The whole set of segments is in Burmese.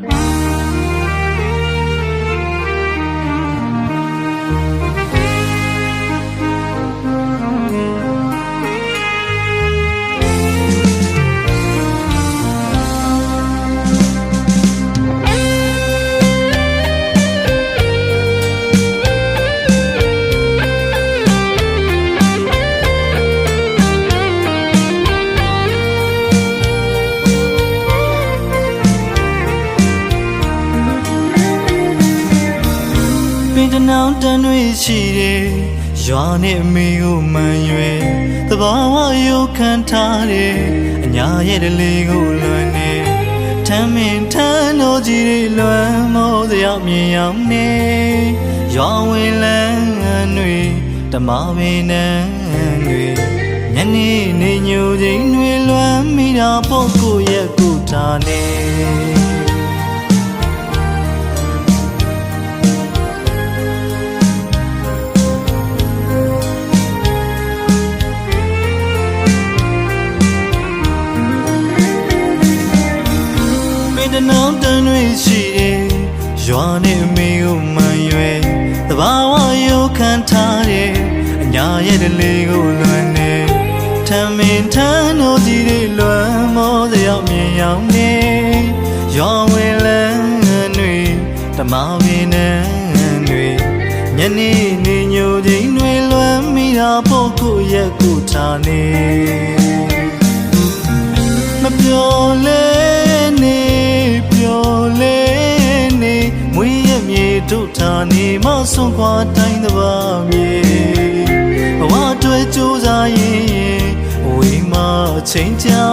ပ နောင်တန်တွေရှိတယ်ရွာနဲ့အမေကိုမှန်ရွယ်တဘာဝရုပ်ခံထားတယ်အညာရဲ့တလေးကိုလွန်နေထမ်းမင်ထမ်းတော်ကြီးတွေလွမ်းမောစရာမြင်ရောက်နေရွာဝင်လန်းတွေတမပင်နန်းတွေညနေနေညိုချိန်တွေလွမ်းမိတာပေါ့ကိုရဲ့ကိုထားနေ တနောင်တန်တွေရှိတယ်ရွာနဲ့အမေကိုမှန်ရွယ်တဘာဝရုပ်ခံထားတယ်အညာရဲ့တလေးကိုလွမ်းနေထမ်းမင်ထမ်းတို့ကြီးတွေလွမ်းမောစရောက်မြင်ရောက်နေရွာဝင်လန်းတွေတမဝင်းနန်းတွေညနေနေညိုချိန်တွေလွမ်းမိတာဖို့ကိုရဲ့ကိုထားနေမပြောလဲ မြေတို့ထာနေမဆုံးခွာတိုင်းတပါမြေဘဝတွေ့ကြိုးစားရင်ဝေးမချိန်ကြာ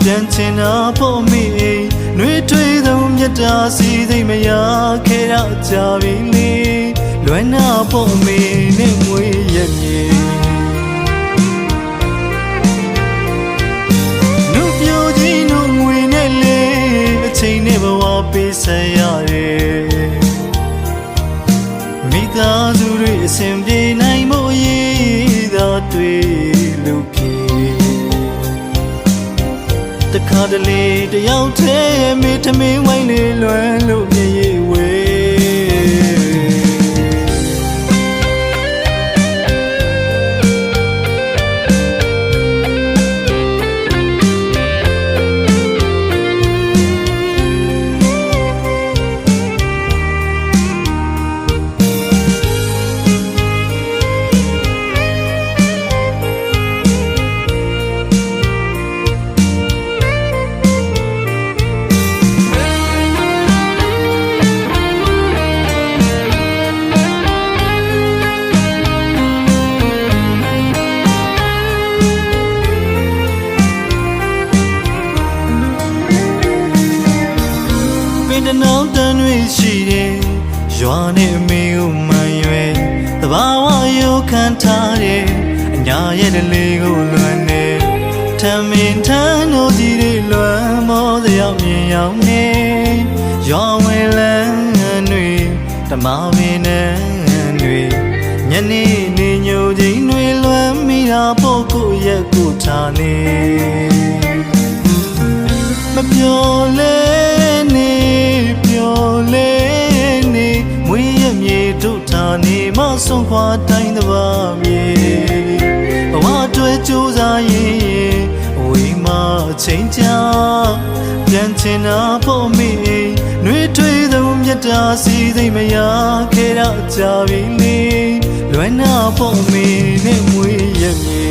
ပြန်ချင်တာဖို့မိနှွေးထွေးသောမြတ်တာစီသိမ့်မရခဲ့ရကြပြီလေလွယ်နာဖို့မိနဲ့မွေးရမြေနုပြိုကြီးနုငွေနဲ့လေအချိန်နဲ့ဘဝပေးဆက်ရတယ် မိသားစုတွေအစဉ်ပြေနိုင်မှုအရေးသာတွေ့လို့ဖြစ်တခါတလေတယောက်တည်းမိထမင်းဝိုင်းလေးလွယ်လို့မြေရီ တနောင်တန်တွေရှိတယ်ရွာနဲ့အမေကိုမှန်ရွယ်တဘာဝရုပ်ခံထားတယ်အညာရဲ့တလေးကိုလွမ်းနေထမ်းမင်ထမ်းတို့ကြီးတွေလွမ်းမောစရောက်မြင်ရောက်နေရွာဝင်လန်းတွေတမပင်နန်းတွေညနေနေညိုချိန်တွေလွမ်းမိတာပေါ့ကိုရဲ့ကိုထားနေမပြောလဲ ဆုံးခွာတိုင်းတပါမြေဘဝတွေ့ကြိုးစားရင်အဝေးမှာအချိန်ကြာပြန်ချင်တာဖို့မေနှွေးထွေးသောမြတ်တာစီသိမ့်မရခဲ့ရကြပြီလေလွယ်နာဖို့မေနဲ့မွေးရမြေ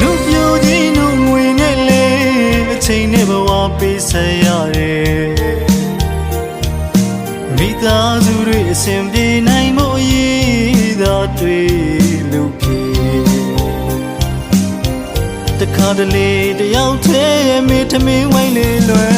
နုပြိုကြီးနုငွေနဲ့လေအချိန်နဲ့ဘဝပေးဆက်ရ သားစုတွေအစဉ်ပြေနိုင်မှုအရေးသာတွေ့လို့ဖြစ်တခါတလေတယောက်တည်းမိထမင်းဝိုင်းလေးလွယ်လို့ပြေးဝ